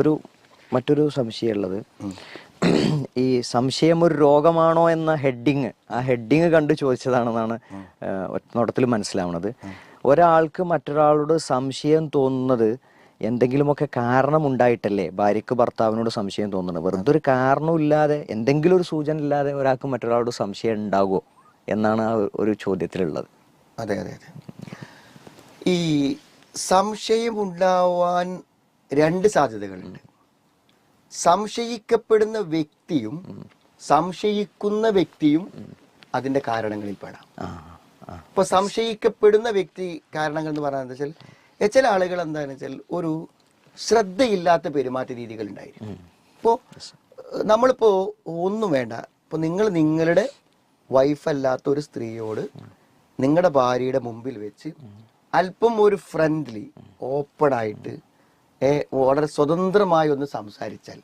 ഒരു മറ്റൊരു സംശയമുള്ളത് ഈ സംശയം ഒരു രോഗമാണോ എന്ന ഹെഡിങ് ആ ഹെഡിങ് കണ്ട് ചോദിച്ചതാണെന്നാണ് നോട്ടത്തിൽ മനസ്സിലാവുന്നത്. ഒരാൾക്ക് മറ്റൊരാളോട് സംശയം തോന്നുന്നത് എന്തെങ്കിലുമൊക്കെ കാരണം ഉണ്ടായിട്ടല്ലേ ഭാര്യയ്ക്ക് ഭർത്താവിനോട് സംശയം തോന്നുന്നത്? വെറുതെ ഒരു കാരണമില്ലാതെ എന്തെങ്കിലും ഒരു സൂചന ഇല്ലാതെ ഒരാൾക്ക് മറ്റൊരാളോട് സംശയം ഉണ്ടാകുമോ എന്നാണ് ആ ഒരു ചോദ്യത്തിലുള്ളത്. അതെ അതെ അതെ. ഈ സംശയം ഉണ്ടാവാൻ രണ്ട് സാധ്യതകളുണ്ട്. സംശയിക്കപ്പെടുന്ന വ്യക്തിയും സംശയിക്കുന്ന വ്യക്തിയും അതിന്റെ കാരണങ്ങളിൽ പെടാം ഇപ്പൊ സംശയിക്കപ്പെടുന്ന വ്യക്തി കാരണങ്ങൾ എന്ന് പറയുന്നത് വെച്ചാൽ ചില ആളുകൾ എന്താണെന്ന് വെച്ചാൽ ഒരു ശ്രദ്ധയില്ലാത്ത പെരുമാറ്റ രീതികൾ ഉണ്ടായിരുന്നു ഇപ്പോ നമ്മളിപ്പോ ഒന്നും വേണ്ട. ഇപ്പൊ നിങ്ങൾ നിങ്ങളുടെ വൈഫല്ലാത്ത ഒരു സ്ത്രീയോട് നിങ്ങളുടെ ഭാര്യയുടെ മുമ്പിൽ വെച്ച് അല്പം ഒരു ഫ്രണ്ട്ലി ഓപ്പൺ ആയിട്ട് വളരെ സ്വതന്ത്രമായി ഒന്ന് സംസാരിച്ചാൽ.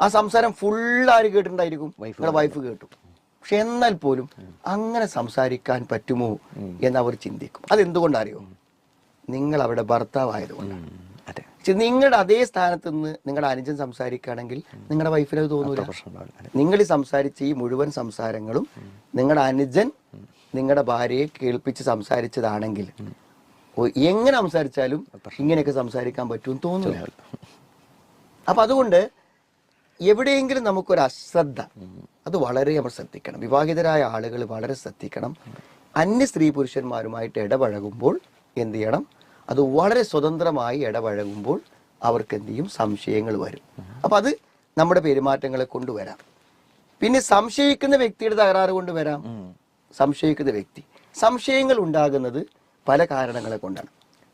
ആ സംസാരം ഫുൾ ആര് കേട്ടിട്ടുണ്ടായിരിക്കും. നിങ്ങളുടെ വൈഫ് കേട്ടു. പക്ഷെ എന്നാൽ പോലും അങ്ങനെ സംസാരിക്കാൻ പറ്റുമോ എന്ന് അവർ ചിന്തിക്കും. അതെന്തുകൊണ്ടറിയോ? നിങ്ങൾ അവരുടെ ഭർത്താവായതുകൊണ്ടാണ്. നിങ്ങളുടെ അതേ സ്ഥാനത്ത് നിന്ന് നിങ്ങളുടെ അനുജൻ സംസാരിക്കുകയാണെങ്കിൽ നിങ്ങളുടെ വൈഫിന് അത് തോന്നൂല. പ്രശ്നം ഉണ്ടാവില്ല അതെ. നിങ്ങൾ ഈ സംസാരിച്ച ഈ മുഴുവൻ സംസാരങ്ങളും നിങ്ങളുടെ അനുജൻ നിങ്ങളുടെ ഭാര്യയെ കേൾപ്പിച്ച് സംസാരിച്ചതാണെങ്കിൽ എങ്ങനെ സംസാരിച്ചാലും ഇങ്ങനെയൊക്കെ സംസാരിക്കാൻ പറ്റുമെന്ന് തോന്നുന്നു അപ്പൊ അതുകൊണ്ട് എവിടെയെങ്കിലും നമുക്കൊരു അശ്രദ്ധ അത് വളരെ നമ്മൾ ശ്രദ്ധിക്കണം. വിവാഹിതരായ ആളുകൾ വളരെ ശ്രദ്ധിക്കണം. അന്യ സ്ത്രീ പുരുഷന്മാരുമായിട്ട് ഇടപഴകുമ്പോൾ എന്ത് ചെയ്യണം? അത് വളരെ സ്വതന്ത്രമായി ഇടപഴകുമ്പോൾ അവർക്ക് എന്ത് ചെയ്യും? സംശയങ്ങൾ വരും. അപ്പൊ അത് നമ്മുടെ പെരുമാറ്റങ്ങളെ കൊണ്ടുവരാം. പിന്നെ സംശയിക്കുന്ന വ്യക്തിയുടെ തകരാറ് കൊണ്ടുവരാം. സംശയിക്കുന്ന വ്യക്തി. സംശയങ്ങൾ ഉണ്ടാകുന്നത് പല കാരണങ്ങളെ കൊണ്ടാണ്.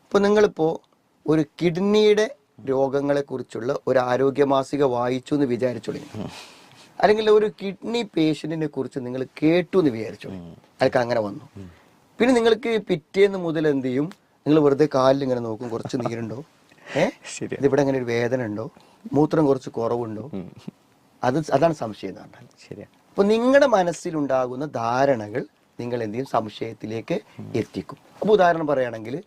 ഇപ്പൊ നിങ്ങളിപ്പോ ഒരു കിഡ്നിയുടെ രോഗങ്ങളെക്കുറിച്ചുള്ള ഒരു ആരോഗ്യ മാസിക വായിച്ചു എന്ന് വിചാരിച്ചു അല്ലെങ്കിൽ ഒരു കിഡ്നി പേഷ്യന്റിനെ കുറിച്ച് നിങ്ങൾ കേട്ടു എന്ന് വിചാരിച്ചു അയാൾക്ക് അങ്ങനെ വന്നു. പിന്നെ നിങ്ങൾക്ക് പിറ്റേന്ന് മുതൽ എന്ത് ചെയ്യും? നിങ്ങൾ വെറുതെ കാലിൽ ഇങ്ങനെ നോക്കും കുറച്ച് നീരുണ്ടോ? ഏഹ് ഇതിവിടെ അങ്ങനെ ഒരു വേദന ഉണ്ടോ? മൂത്രം കുറച്ച് കുറവുണ്ടോ? അത് അതാണ് സംശയം എന്ന് പറഞ്ഞാൽ. അപ്പൊ നിങ്ങളുടെ മനസ്സിലുണ്ടാകുന്ന ധാരണകൾ നിങ്ങൾ എന്ത് ചെയ്യും? സംശയത്തിലേക്ക് എത്തിക്കും. അപ്പൊ ഉദാഹരണം പറയുകയാണെങ്കിൽ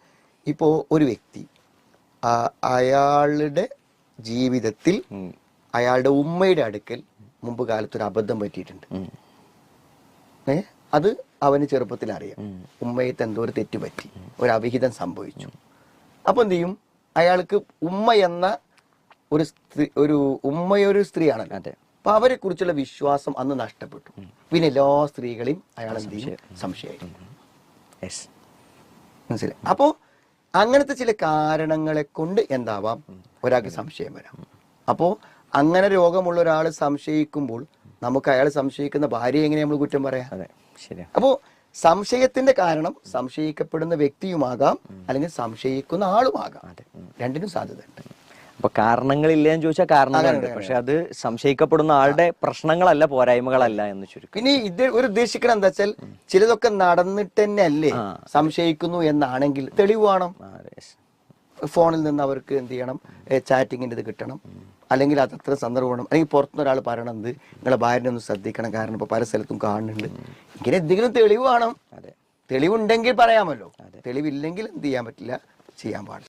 ഇപ്പോ ഒരു വ്യക്തി അയാളുടെ ജീവിതത്തിൽ അയാളുടെ ഉമ്മയുടെ അടുക്കൽ മുമ്പ് കാലത്ത് ഒരു അബദ്ധം പറ്റിയിട്ടുണ്ട്. ഏ? അത് അവന് ചെറുപ്പത്തിൽ അറിയാം. ഉമ്മയത്ത് എന്തോ ഒരു തെറ്റുപറ്റി ഒരു അവിഹിതം സംഭവിച്ചു. അപ്പൊ എന്ത് ചെയ്യും? അയാൾക്ക് ഉമ്മ എന്ന ഒരു സ്ത്രീ ഒരു ഉമ്മയൊരു സ്ത്രീയാണല്ലോ. അതെ. അപ്പൊ അവരെ കുറിച്ചുള്ള വിശ്വാസം അന്ന് നഷ്ടപ്പെട്ടു. പിന്നെ എല്ലാ സ്ത്രീകളെയും അയാൾ എന്ത് ചെയ്യും? സംശയമായി. യെസ്. മനസ്സിലായി? അപ്പോ അങ്ങനത്തെ ചില കാരണങ്ങളെ കൊണ്ട് എന്താവാം? ഒരാൾക്ക് സംശയം വരാം. അപ്പോ അങ്ങനെ രോഗമുള്ള ഒരാൾ സംശയിക്കുമ്പോൾ നമുക്ക് അയാൾ സംശയിക്കുന്ന ഭാര്യയെ എങ്ങനെ നമ്മൾ കുറ്റം പറയാം? അതെ ശരി അപ്പോ സംശയത്തിന്റെ കാരണം സംശയിക്കപ്പെടുന്ന വ്യക്തിയുമാകാം അല്ലെങ്കിൽ സംശയിക്കുന്ന ആളുമാകാം. രണ്ടിനും സാധ്യതയുണ്ട്. അപ്പൊ കാരണങ്ങളില്ലേന്ന് ചോദിച്ചാൽ കാരണങ്ങളുണ്ട്. പക്ഷെ അത്. സംശയിക്കപ്പെടുന്ന ആളുടെ പ്രശ്നങ്ങളല്ല പോരായ്മകളല്ല എന്ന് ചുരുക്കം. പിന്നെ ഇത് ഒരു ഉദ്ദേശിക്കണം എന്താ വെച്ചാൽ ചിലതൊക്കെ നടന്നിട്ട് തന്നെ അല്ലേ സംശയിക്കുന്നു എന്നാണെങ്കിൽ തെളിവ് വേണം. ആ, അതെ, yes. ഫോണിൽ നിന്ന് അവർക്ക് എന്ത് ചെയ്യണം? ചാറ്റിങ്ങിന്റെ ഇത് കിട്ടണം. അല്ലെങ്കിൽ അതത്ര സന്ദർഭം വേണം. അല്ലെങ്കിൽ പുറത്തുനിന്ന് ഒരാൾ പറയണത് നിങ്ങളെ ഭാര്യനെ ഒന്ന് ശ്രദ്ധിക്കണം. കാരണം ഇപ്പൊ പല സ്ഥലത്തും കാണുന്നുണ്ട്. ഇങ്ങനെ എന്തെങ്കിലും തെളിവ് വേണം. തെളിവുണ്ടെങ്കിൽ പറയാമല്ലോ. തെളിവില്ലെങ്കിൽ എന്ത് ചെയ്യാൻ പറ്റില്ല? ചെയ്യാൻ പാടില്ല.